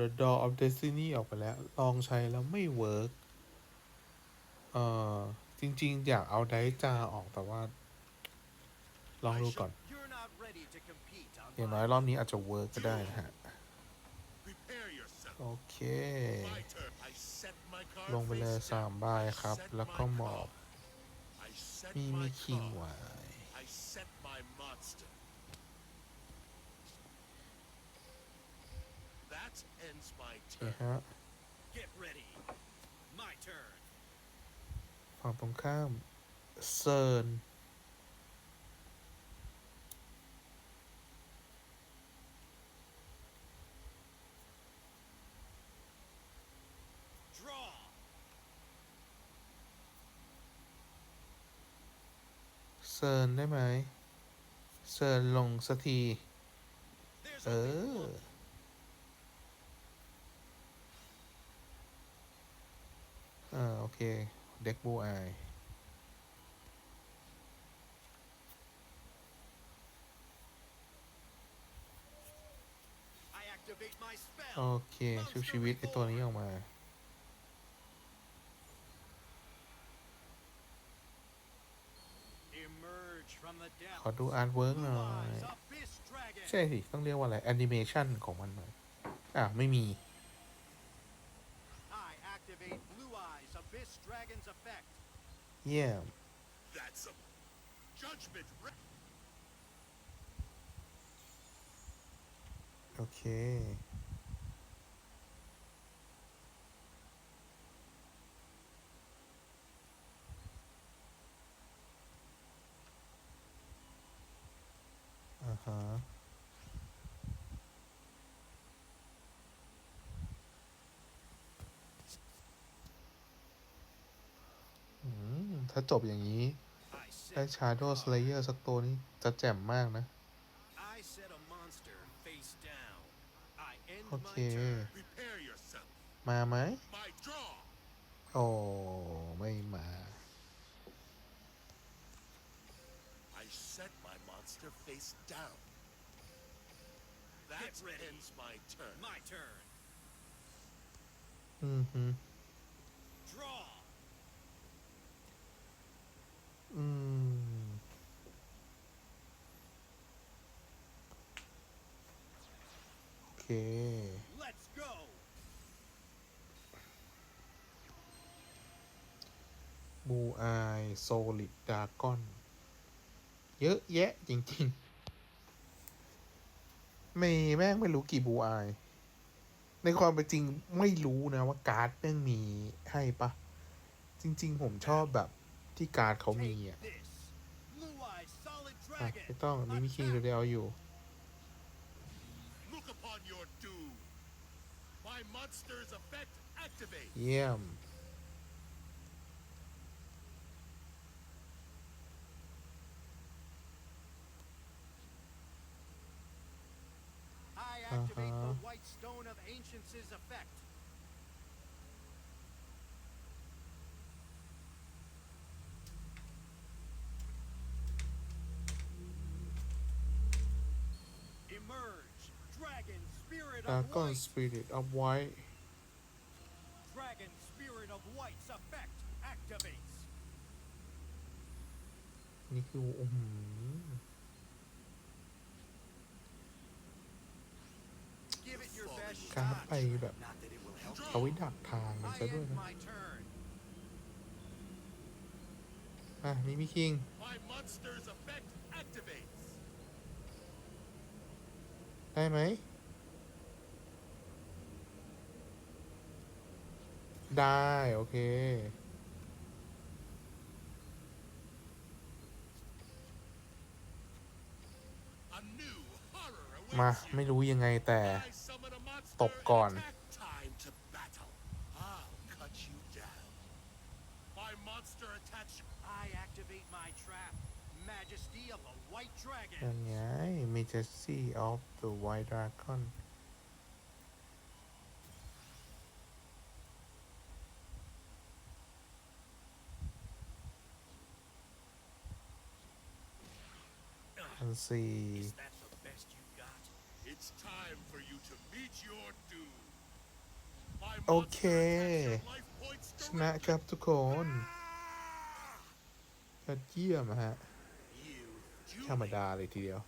The Door of Destiny ออกไปแล้ว ลองใช้แล้วไม่เวิร์กเอ่อ จริง ๆ อยากเอาไดจาออกแต่ว่า ลองดูก่อน You're not ready to compete on อย่างน้ my อยรอบนี้อาจจะเวิร์กก็ได้นะฮะ Prepare yourself. โอเค My turn. I set my card ลงไปเลย face สาม down. ใบครับ Set แล้วก็ my หมอบ card. I set มีมี my คิง card. ไว้ I set my monster. That ends my โอเค turn. ฮะฝั่งตรงข้ามเซิร์นเซิร์นได้ไหมเซิร์นลงสักที เออ อ่าโอเค เด็กบูไอ I activate my โอ spell. เคชุบชีวิตไอตัวนี้ออกมา Emerge from the ขอ depths. ดูอาร์ตเวิร์กห Blue น่อย eyes, abyss dragon. ใช่สิ ต้องเรียกว่าอะไรแอนิเมชันของมันหน่อย อะไม่มี เยี่ยม That's a judgment. Re- โอเค อ่าฮะ อืม ถ้าจบอย่างนี้ ได้ Shadow Slayer สักตัวนี้จะแจ่มมากนะ โอเค มาไหม โอ้ ไม่มา อืม โอเค Let's go. บูอายโซลิดดากอน เยอะแยะจริงๆไม่แม่งไม่รู้กี่บูอาย ในความเป็นจริงไม่รู้นะว่าการ์ดแม่งมีให้ปะ จริง ๆ ผมชอบแบบที่การ์ดเขามีอะไม่ต้องนี่มีคิงเดียวอยู่ on your doom. My monster's effect activate. Yeah. I activate uh -huh. the uh-huh. white stone of ancients' effect. ดา of ก้อน white. สปิริตออฟไว Dragon spirit of white's effect activates. นี่คืออือหือ Give it your best การ์ด shot. ไปแบบ Not that it will help. เอาไว้ดักทางมัน I ซะด้วย end นะ my turn. อะนี่มีคิง My monster's effect activates. ได้ไหม ได้ โอเค A new horror มา awaits you. ไม่รู้ยังไงแต่ I summon a monster ตบก่อน and attack. Time to battle. I'll cut you down. My monster attacks I activate my trap. Majesty of the White ยัง Dragon. ไง Majesty of the White Dragon อันสี่โอเค ชนะครับทุกคนยอดเยี่ยมฮะ ธรรมดาเลยทีเดียว